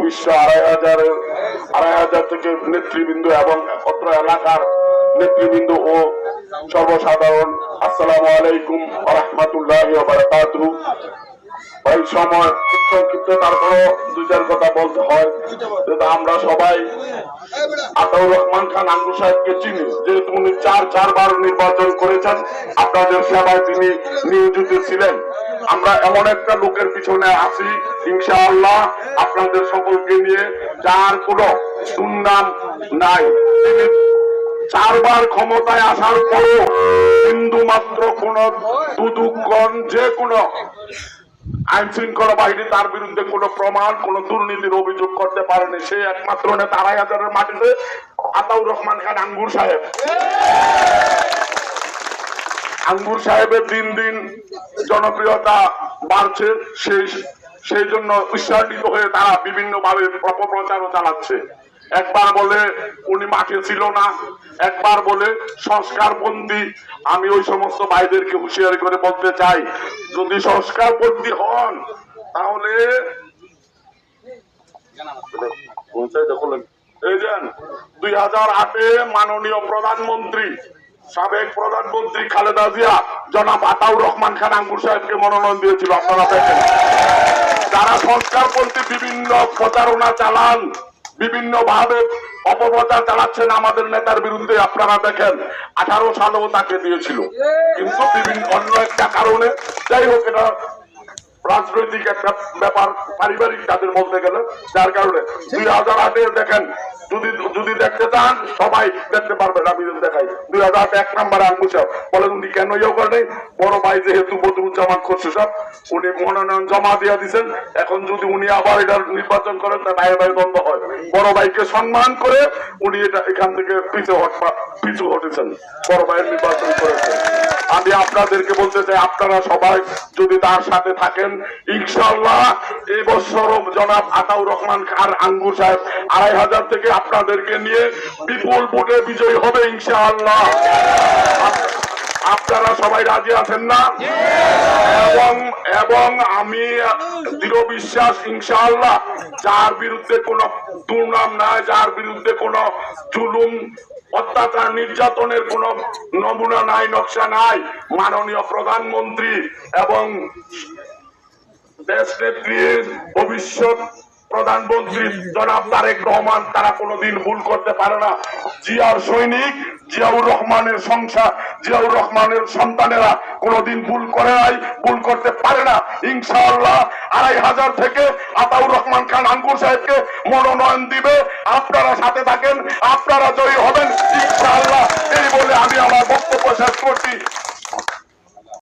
বিশ্ব আড়াই হাজার আড়াই হাজার থেকে নেতৃবৃন্দ এবং অত্র এলাকার নেতৃবৃন্দ ও সর্বসাধারণ, আসসালামু আলাইকুম রহমতুল্লাহ ভাই, সময় সংক্ষিপ্ত, তারপরও দুই চার কথা বলতে হয়। আমরা সবাই আতাউর রহমান খান আঙ্গুর সাহেবকে চিনি, যেহেতু উনি চার চারবার নির্বাচন করেছেন, আপনাদের সেবায় তিনি নিয়োজিত ছিলেন। আমরা এমন একটা লোকের পিছনে আছি, ইনশাআল্লাহ আপনাদের সকলকে নিয়ে যার কোনো দুর্নাম নাই। চারবার ক্ষমতায় আসার পরও বিন্দু মাত্র কোন দুদুকগণ যে কোনো আইন শৃঙ্খলা বাহিনী তার বিরুদ্ধে কোনো প্রমাণ, কোন দুর্নীতির অভিযোগ করতে পারেনি। সে একমাত্র নেতা হাজারের মাটিতে আতাউর রহমান খান আঙ্গুর সাহেব। আঙ্গুর সাহেবের দিন দিন জনপ্রিয়তা বাড়ছে, সেই সেই জন্য উৎসাহিত হয়ে তারা বিভিন্ন ভাবে অপপ্রচারও চালাচ্ছে। একবার বলে উনি মাঠে ছিল না, একবার বলে সংস্কারপন্থী, আমি ওই সমস্ত ভাইদেরকে হুঁশিয়ারি করে বলতে চাই, যদি সংস্কারপন্থী হন, তাহলে দুই হাজার আটে মাননীয় প্রধানমন্ত্রী, সাবেক প্রধানমন্ত্রী খালেদা জিয়া, জনাব আতাউর রহমান খান আঙ্গুর সাহেবকে মনোনয়ন দিয়েছিল, আপনারা দেখেন। যারা সংস্কারপন্থী বিভিন্ন প্রচারণা চালান বিভিন্ন ভাবে অপপ্রচার চালাচ্ছেন আমাদের নেতার বিরুদ্ধে, আপনারা দেখেন, আঠারো সালেও তাকে দিয়েছিল। কিন্তু বিভিন্ন অন্য একটা কারণে, যাই হোক, এটা রাজনৈতিক একটা ব্যাপার, পারিবারিক তাদের বলতে গেলে, যার কারণে। দুই হাজার আটে দেখেন যদি যদি দেখতে চান, সবাই দেখতে পারবেন আমি যদি দেখাই। দুই হাজার এক নাম্বার আঙ্গুর সাহেব বলেন উনি কেন ইয়ে করেন? বড় ভাই যেহেতু বদরুজ্জামান খসরু সাহেব, উনি মনোনয়ন জমা দিয়ে দিচ্ছেন এখন যদি উনি আবার এটা নির্বাচন করেন তা ভাই ভাই বন্ধ হয়। বড় ভাইকে সম্মান করে উনি এটা এখান থেকে পিছু হটপা পিছু হটেছেন। বড় ভাইয়ের নির্বাচন করেছেন। আমি আপনাদেরকে বলতে চাই, আপনারা সবাই যদি তার সাথে থাকেন ইনশাল্লাহ এই বছর জনাব আতাউর রহমান খান আঙ্গুর সাহেব আড়াই হাজার থেকে আপনাদেরকে নিয়ে বিপুল ভোটে বিজয়ী হবে ইনশাআল্লাহ। আপনারা সবাই রাজি আছেন না? এবং এবং আমি দৃঢ় বিশ্বাস, ইনশাআল্লাহ, যার বিরুদ্ধে কোনো দুর্নাম নাই, যার বিরুদ্ধে কোনো জুলুম, অত্যাচার, নির্যাতনের কোন নমুনা নাই, নকশা নাই, মাননীয় প্রধানমন্ত্রী এবং দেশ নেত্রীর ভবিষ্যৎ প্রধানমন্ত্রী জনাব তারেক রহমান, তারা কোনোদিন ভুল করতে পারে না। জিয়ার সৈনিক, জিয়াউর রহমানের সংসার, জিয়াউর রহমানের সন্তানেরা কোনোদিন ভুল করে নাই, ভুল করতে পারে না। ইনশাআল্লাহ আড়াই হাজার থেকে আতাউর রহমান খান আঙ্কুর সাহেবকে মনোনয়ন দিবে। আপনারা সাথে থাকেন, আপনারা জয়ী হবেন। ইনশাআল্লাহ এই বলে আমি আমার বক্তব্য শেষ করছি।